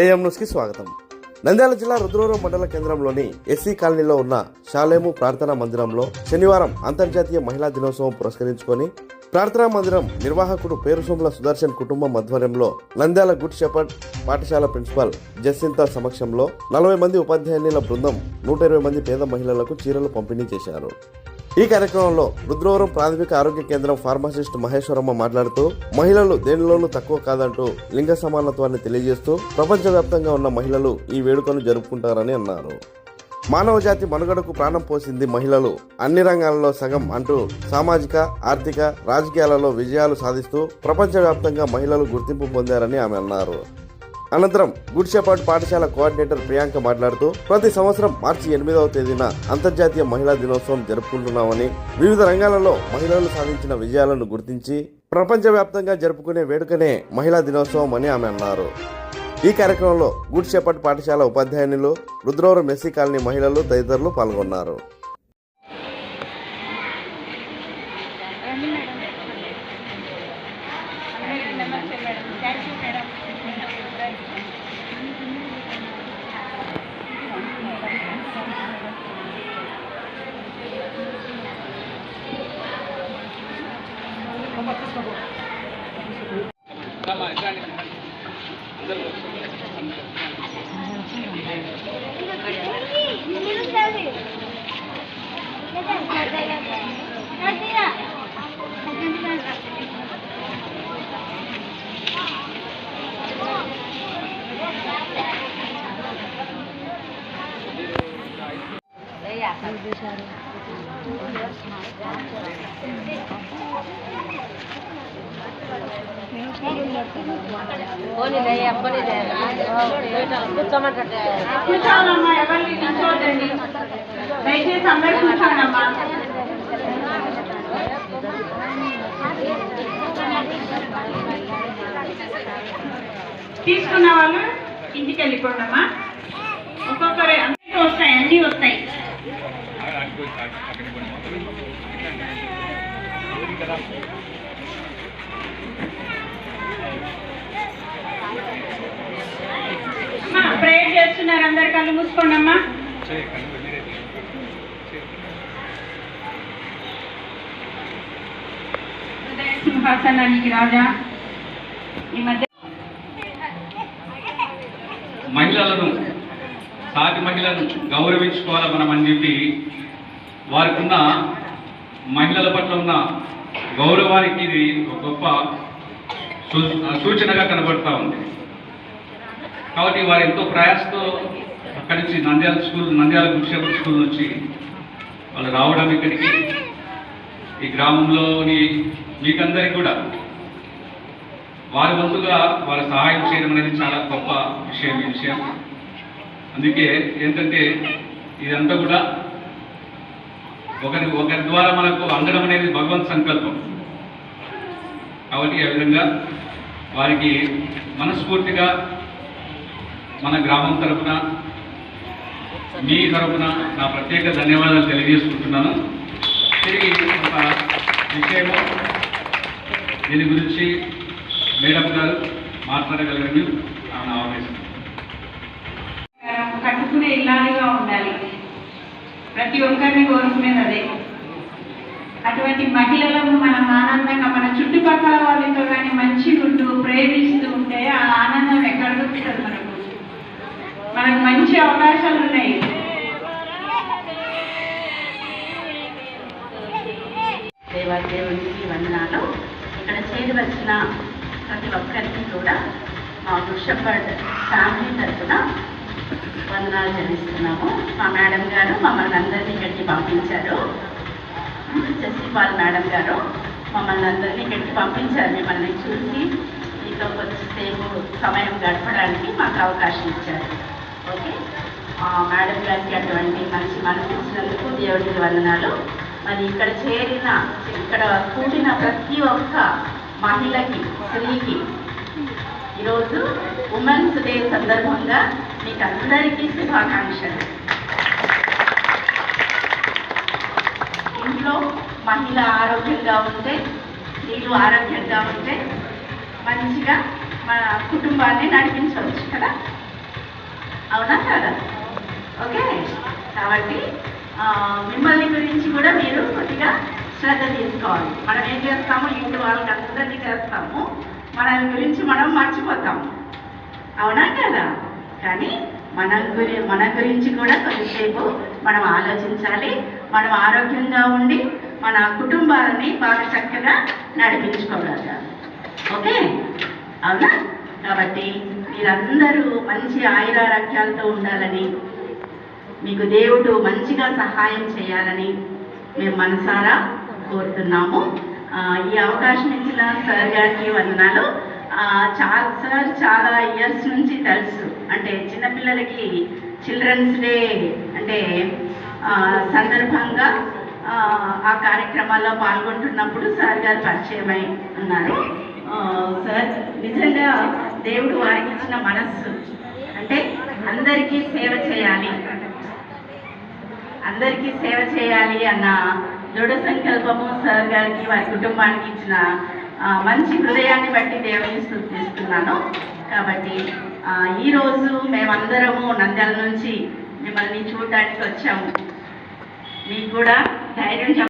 AM న్యూస్కి స్వాగతం. నంద్యాల జిల్లా రుద్రవరం మండల కేంద్రంలోని ఎస్సీ కాలనీలో ఉన్న షాలేము ప్రార్థనా మందిరంలో శనివారం అంతర్జాతీయ మహిళా దినోత్సవం పురస్కరించుకొని ప్రార్థనా మందిరం నిర్వాహకుడు పేరుసోముల సుదర్శన్ కుటుంబం ఆధ్వర్యంలో నంద్యాల గుడ్ షెపర్డ్ పాఠశాల ప్రిన్సిపాల్ జస్సింత సమక్షంలో నలభై మంది ఉపాధ్యాయునిల బృందం నూట ఇరవై మంది పేద మహిళలకు చీరలు పంపిణీ చేశారు. ఈ కార్యక్రమంలో రుద్రవరం ప్రాథమిక ఆరోగ్య కేంద్రం ఫార్మసిస్ట్ మహేశ్వరమ్మ మాట్లాడుతూ మహిళలు దేనిలోనూ తక్కువ కాదంటూ లింగ సమానత్వాన్ని తెలియజేస్తూ ప్రపంచవ్యాప్తంగా ఉన్న మహిళలు ఈ వేడుకను జరుపుకుంటారని అన్నారు. మానవ జాతి మనుగడకు ప్రాణం పోసింది మహిళలు. అన్ని రంగాలలో సగం అంటూ సామాజిక ఆర్థిక రాజకీయాలలో విజయాలు సాధిస్తూ ప్రపంచవ్యాప్తంగా మహిళలు గుర్తింపు పొందారని ఆమె అన్నారు. అనంతరం గుడ్ పాఠశాల కోఆర్డినేటర్ ప్రియాంక మాట్లాడుతూ ప్రతి సంవత్సరం మార్చి ఎనిమిదవ తేదీన అంతర్జాతీయ మహిళా దినోత్సవం జరుపుకుంటున్నామని వివిధ రంగాలలో మహిళలు సాధించిన విజయాలను గుర్తించి ప్రపంచవ్యాప్తంగా జరుపుకునే వేడుకనే మహిళా దినోత్సవం అని ఆమె అన్నారు. ఈ కార్యక్రమంలో గుడ్ షెపర్డ్ పాఠశాల ఉపాధ్యాయునిలు రుద్రవరం ఎస్సీ కాలనీ మహిళలు తదితరులు పాల్గొన్నారు. మేడం. Thank you madam. Давай, Галя. Давай, Галя. Давай, దయచేసి అందరూ కూర్చోండమ్మా తీసుకున్న వాళ్ళు ఇంటికి వెళ్ళిపోండమ్మా. ఒక్కొక్కరు అందరికీ వస్తాయి అన్నీ వస్తాయి. ప్రేయర్ చేస్తున్నారు. అందరు కళ్ళు మూసుకోండి అమ్మా సింహాసనానికి రాజా. ఈ మధ్య మహిళలను సాటి మహిళలను గౌరవించుకోవాలి మనం అని చెప్పి వారికి ఉన్న మహిళల పట్ల ఉన్న గౌరవానికి ఇది ఒక గొప్ప సూ- సూచనగా కనబడతా ఉంది. కాబట్టి వారు ఎంతో ప్రయాసతో అక్కడి నుంచి నంద్యాల స్కూల్ నంద్యాల గురుక్షేత్ర స్కూల్ నుంచి వాళ్ళు రావడం ఇక్కడికి. ఈ గ్రామంలోని మీకందరికి కూడా వారి వంతుగా వారి సహాయం చేయడం అనేది చాలా గొప్ప విషయం ఈ విషయం. అందుకే ఏంటంటే ఇదంతా కూడా ఒకరి ఒకరి ద్వారా మనకు అందడం అనేది భగవంత్ సంకల్పం. కాబట్టి ఆ విధంగా వారికి మనస్ఫూర్తిగా మన గ్రామం తరపున మీ తరపున నా ప్రత్యేక ధన్యవాదాలు తెలియజేసుకుంటున్నాను. తిరిగి ఒక విషయము. దీని గురించి మేడం గారు మాట్లాడగలరని ఆమె ఆవేశం కట్టుకునే ఇల్లాలుగా ఉండాలి. ప్రతి ఒక్కరిని కోరుకునేది అదే. అటువంటి మహిళలను మనం ఆనందంగా మన చుట్టుపక్కల వాళ్ళతో కానీ మంచి ప్రేమిస్తూ ఉంటే ఆ ఆనందం ఎక్కడ దొరుకుతుంది మనకు? మనకు మంచి అవకాశాలు ఉన్నాయి. దేవాదేవునికి వందనాలు. ఇక్కడ చేరి వచ్చిన ప్రతి ఒక్కరికి కూడా మా వృషభడ్ ఫ్యామిలీ తరఫున వందనాలు చెల్లిస్తున్నాము. మా మేడం గారు మమ్మల్ని అందరినీ ఇక్కడికి పంపించారు. శశిపాల్ మేడం గారు మమ్మల్ని అందరినీ ఇక్కడికి పంపించారు మిమ్మల్ని చూసి. మీతో కొద్దిసేపు సమయం గడపడానికి మాకు అవకాశం ఇచ్చారు. ఓకే? మేడం గారికి అటువంటి మంచి మనసు ఇచ్చినందుకు దేవుడికి వందనాలు. మరి ఇక్కడ చేరిన ఇక్కడ కూడిన ప్రతి ఒక్క మహిళకి స్త్రీకి ఈరోజు ఉమెన్స్ డే సందర్భంగా మీకు అందరికీ శుభాకాంక్షలు ఇంట్లో మహిళ ఆరోగ్యంగా ఉంటే నీళ్ళు ఆరోగ్యంగా ఉంటే మంచిగా మన కుటుంబాన్ని నడిపించవచ్చు కదా? అవునా కదా? ఓకే. కాబట్టి మిమ్మల్ని గురించి కూడా మీరు కొద్దిగా శ్రద్ధ తీసుకోవాలి. మనం ఏం చేస్తాము? ఇంటి వాళ్ళకి అందరినీ చేస్తాము. మన గురించి మనం మర్చిపోతాము. అవునా కదా? కానీ మన గురి మన గురించి కూడా కొద్దిసేపు మనం ఆలోచించాలి. మనం ఆరోగ్యంగా ఉండి మన కుటుంబాలని బాగా చక్కగా నడిపించుకోగలగాలి. ఓకే? అవునా? కాబట్టి మీరందరూ మంచి ఆయురారోగ్యాలతో ఉండాలని మీకు దేవుడు మంచిగా సహాయం చేయాలని మేము మనసారా కోరుతున్నాము. ఈ అవకాశం ఇచ్చిన సార్ గారికి వందనాలు. చాలా సార్ చాలా ఇయర్స్ నుంచి తెలుసు. అంటే చిన్నపిల్లలకి చిల్డ్రన్స్ డే అంటే సందర్భంగా ఆ, కార్యక్రమాల్లో పాల్గొంటున్నప్పుడు సార్ గారు పరిచయమై ఉన్నారు. సార్ నిజంగా దేవుడు వారికి ఇచ్చిన మనస్సు అంటే అందరికీ సేవ చేయాలి. అందరికీ సేవ చేయాలి అన్న దృఢ సంకల్పము సార్ గారికి వారి కుటుంబానికి ఇచ్చిన మంచి హృదయాన్ని బట్టి దేవుని స్థుతిస్తున్నాను. కాబట్టి ఈరోజు మేమందరము నంద్యాల నుంచి మిమ్మల్ని చూడటానికి వచ్చాము. మీకు కూడా ధైర్యం